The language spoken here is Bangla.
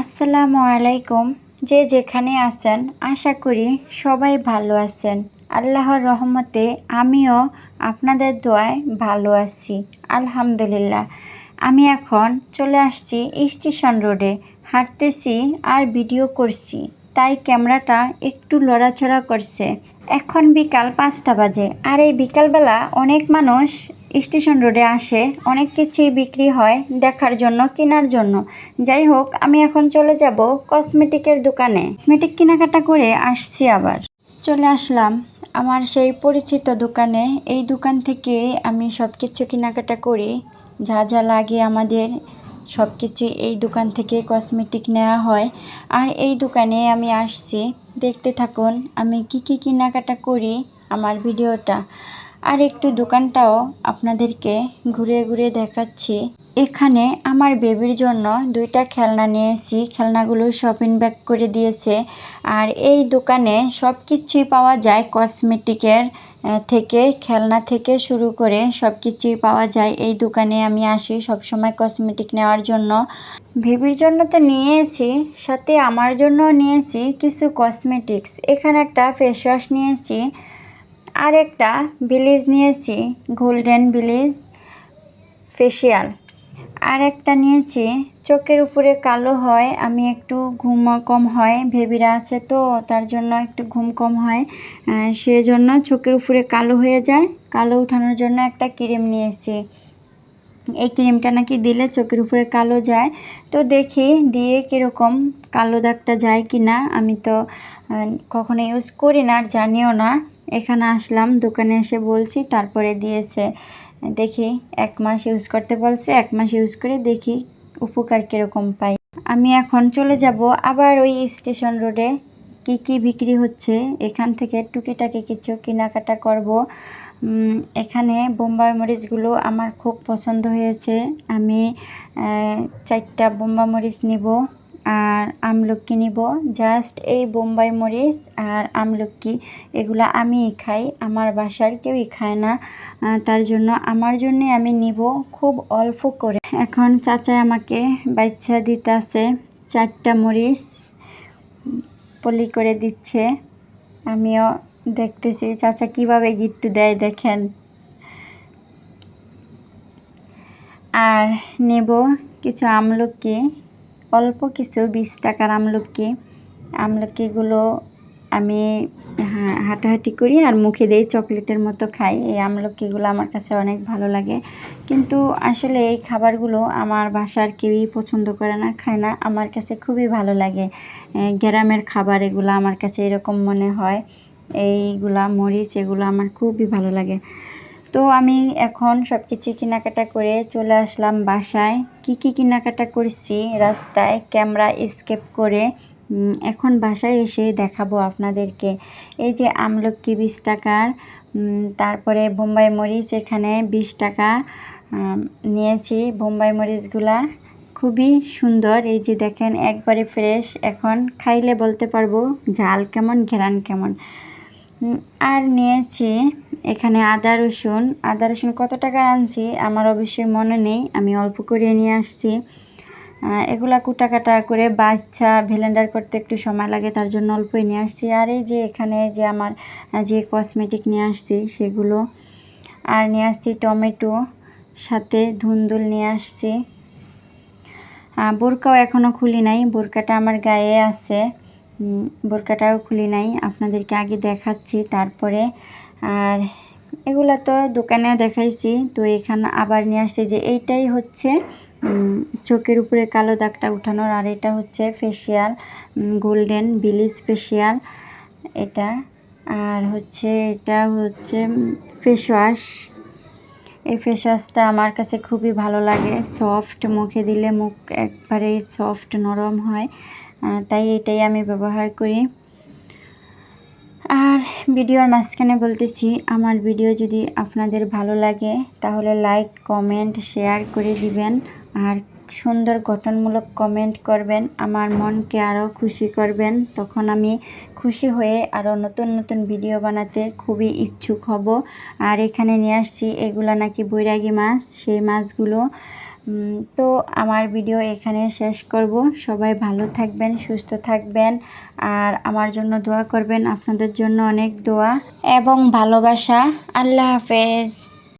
আসসালামু আলাইকুম। যে যেখানে আছেন, আশা করি সবাই ভালো আছেন। আল্লাহর রহমতে আমিও আপনাদের দোয়ায় ভালো আছি, আলহামদুলিল্লাহ। আমি এখন চলে আসছি স্টেশন রোডে। হাঁটতেছি আর ভিডিও করছি, তাই ক্যামেরাটা একটু লড়াচড়া করছে। এখন বিকাল পাঁচটা বাজে, আর এই বিকালবেলা অনেক মানুষ স্টেশন রোডে আসে, অনেক কিছুই বিক্রি হয় দেখার জন্য, কেনার জন্য। যাই হোক, আমি এখন চলে যাব কসমেটিকের দোকানে। কসমেটিক কেনাকাটা করে আসছি আবার। চলে আসলাম আমার সেই পরিচিত দোকানে। এই দোকান থেকে আমি সব কিছু কেনাকাটা করি। যা যা লাগে আমাদের সব কিছু এই দোকান থেকে কসমেটিক নেওয়া হয়। আর এই দোকানে আমি আসছি। দেখতে থাকুন, আমি কি কি কেনাকাটা করি আমার ভিডিওটা। আর একটু দোকানটাও আপনাদেরকে ঘুরে ঘুরে দেখাচ্ছি। এখানে আমার বেবির জন্য দুইটা খেলনা নিয়েছি। খেলনাগুলো শপিং ব্যাগ করে দিয়েছে। আর এই দোকানে সব কিছুই পাওয়া যায়। কসমেটিকের থেকে, খেলনা থেকে শুরু করে সব কিছুই পাওয়া যায়। এই দোকানে আমি আসি সব সময় কসমেটিক নেওয়ার জন্য। বেবির জন্য তো নিয়েছি, সাথে আমার জন্য নিয়েছি কিছু কসমেটিক্স এখানে একটা ফেস ওয়াশ নিয়েছি। আর একটা বিলিজ নিয়েছি গোল্ডেন বিলিজ ফেসিয়াল আর একটা নিয়েছি, চোখের উপরে কালো হয়, আমি একটু ঘুম কম হয়, ভেবিরা আছে তো, তার জন্য একটু ঘুম কম হয় সেজন্য চোখের উপরে কালো হয়ে যায়। কালো উঠানোর জন্য একটা ক্রিম নিয়েছি। এই ক্রিমটা নাকি দিলে চোখের উপরে কালো যায়। তো দেখি দিয়ে কীরকম কালো দাগটা যায় কি না আমি তো কখনো ইউজ করি না আর জানিও না। এখানে আসলাম, দোকানে এসে বলছি, তারপরে দিয়েছে। দেখি এক মাস ইউজ করতে বলছে, এক মাস ইউজ করে দেখি উপকার কীরকম পাই। আমি এখন চলে যাব আবার ওই স্টেশন রোডে কি কি বিক্রি হচ্ছে? এখান থেকে টুকিটাকি কিছু কেনাকাটা করব। এখানে বোম্বাই মরিচগুলো আমার খুব পছন্দ হয়েছে। আমি চারটা বোম্বাই মরিচ নিব আর আমলকি নিব। জাস্ট এই বোম্বাই মরিচ আর আমলকি এগুলো আমিই খাই। আমার বাসার কেউই খায় না। তার জন্য আমার জন্যে আমি নিব খুব অল্প করে। এখন চাচা আমাকে বাচ্চা দিতে আছে চারটা মরিচ। পলি করে দিচ্ছে। আমিও দেখতেছি, চাচা কীভাবে গিট্টু দেয় দেখেন। আর নেব কিছু আমলকি, অল্প কিছু বিশ টাকার আমলকি। আমলকিগুলো আমি হাঁটাহাঁটি করি আর মুখে দিই চকলেটের মতো খাই। এই আমলকিগুলো আমার কাছে অনেক ভালো লাগে। কিন্তু আসলে এই খাবারগুলো আমার বাসার কেউই পছন্দ করে না, খায় না। আমার কাছে খুবই ভালো লাগে। গ্রামের খাবার এগুলো আমার কাছে এরকম মনে হয়। এইগুলা মরিচ এগুলো আমার খুবই ভালো লাগে। তো আমি এখন সব কিছু কেনাকাটা করে চলে আসলাম বাসায়। কি কি কেনাকাটা করছি? রাস্তায় ক্যামেরা স্কেপ করে এখন বাসায় এসে দেখাবো আপনাদেরকে। এই যে আমলকি বিশ টাকার তারপরে বোম্বাই মরিচ, এখানে বিশ টাকা নিয়েছি বোম্বাই মরিচগুলা। খুবই সুন্দর, এই যে দেখেন একবারে ফ্রেশ, এখন খাইলে বলতে পারব ঝাল কেমন ঘেরান কেমন। আর নিয়েছি এখানে আদা রসুন আদা রসুন কত টাকা আনছি আমার অবশ্যই মনে নেই, আমি অল্প করে নিয়ে আসছি। এগুলা কুটা কাটা করে বাচ্চা ভেলেন্ডার করতে একটু সময় লাগে, তার জন্য অল্পই নিয়ে আসছি। আর এই যে এখানে যে আমার যে কসমেটিক নিয়ে আসছি, সেগুলো। আর নিয়ে আসছি টমেটো, সাথে ধুন্দুল নিয়ে আসছি। বোরকাও এখনও খুলি নাই, বোরকাটা আমার গায়ে আছে। বোরকাটাও খুলি নাই, আপনাদেরকে আগে দেখাচ্ছি, তারপরে। আর এগুলা তো দোকানে দেখাইছি, তো এখানে আবার নিয়ে আসছি যে এইটাই হচ্ছে চোখের উপরে কালো দাগটা উঠানোর, আর এটা হচ্ছে ফেসিয়াল গোল্ডেন বিলিজ ফেসিয়াল এটা। আর হচ্ছে, এটা হচ্ছে ফেস ওয়াশ এই ফেস ওয়াশটা আমার কাছে খুবই ভালো লাগে। সফট মুখে দিলে মুখ একবারে সফট নরম হয়। তাই এটাই আমি ব্যবহার করি। আর ভিডিওর মাঝখানে বলতেছি, আমার ভিডিও যদি আপনাদের ভালো লাগে, তাহলে লাইক কমেন্ট শেয়ার করে দিবেন। আর সুন্দর গঠনমূলক কমেন্ট করবেন, আমার মনকে আরও খুশি করবেন। তখন আমি খুশি হয়ে আরও নতুন নতুন ভিডিও বানাতে খুবই ইচ্ছুক হব। আর এখানে নিয়ে আসছি, এগুলো নাকি বৈরাগী মাছ, সেই মাছগুলো। তো আমার ভিডিও এখানে শেষ করব। সবাই ভালো থাকবেন, সুস্থ থাকবেন। আর আমার জন্য দোয়া করবেন, আপনাদের জন্য অনেক দোয়া এবং ভালোবাসা। আল্লাহ হাফেজ।